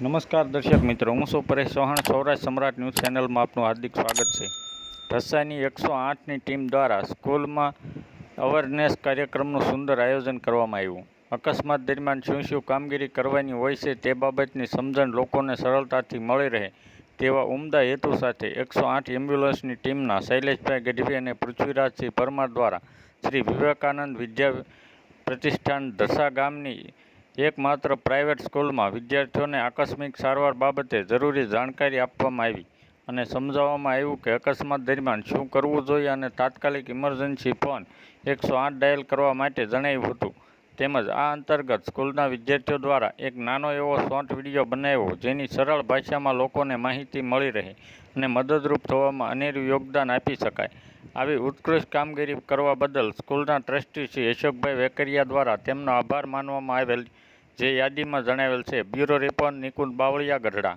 નમસ્કાર દર્શક મિત્રો, હું છું પરેશ ચૌહાણ. સૌરાષ્ટ્ર સમ્રાટ ન્યૂઝ ચેનલમાં આપનું હાર્દિક સ્વાગત છે. ઢસાઈની એકસો આઠની ટીમ દ્વારા સ્કૂલમાં અવેરનેસ કાર્યક્રમનું સુંદર આયોજન કરવામાં આવ્યું. અકસ્માત દરમિયાન શું શું કામગીરી કરવાની હોય છે તે બાબતની સમજણ લોકોને સરળતાથી મળી રહે તેવા ઉમદા હેતુ સાથે એકસો આઠ એમ્બ્યુલન્સની ટીમના શૈલેષભાઈ ગઢવી અને પૃથ્વીરાજસિંહ પરમાર દ્વારા શ્રી વિવેકાનંદ વિદ્યા પ્રતિષ્ઠાન ધસા ગામની એકમાત્ર પ્રાઇવેટ સ્કૂલમાં વિદ્યાર્થીઓને આકસ્મિક સારવાર બાબતે જરૂરી જાણકારી આપવામાં આવી અને સમજાવવામાં આવ્યું કે અકસ્માત દરમિયાન શું કરવું જોઈએ અને તાત્કાલિક ઇમરજન્સી ફોન એકસો આઠ ડાયલ કરવા માટે જણાવ્યું હતું. તેમજ આ અંતર્ગત સ્કૂલના વિદ્યાર્થીઓ દ્વારા એક નાનો એવો શોર્ટ વીડિયો બનાવ્યો જેની સરળ ભાષામાં લોકોને માહિતી મળી રહે અને મદદરૂપ થવામાં અનેરું યોગદાન આપી શકાય. આવી ઉત્કૃષ્ટ કામગીરી કરવા બદલ સ્કૂલના ટ્રસ્ટી શ્રી યશોકભાઈ વેકરિયા દ્વારા તેમનો આભાર માનવામાં આવેલ જે યાદીમાં જણાવેલ છે. Bureau report Nikunj Bavaliya Gadhada.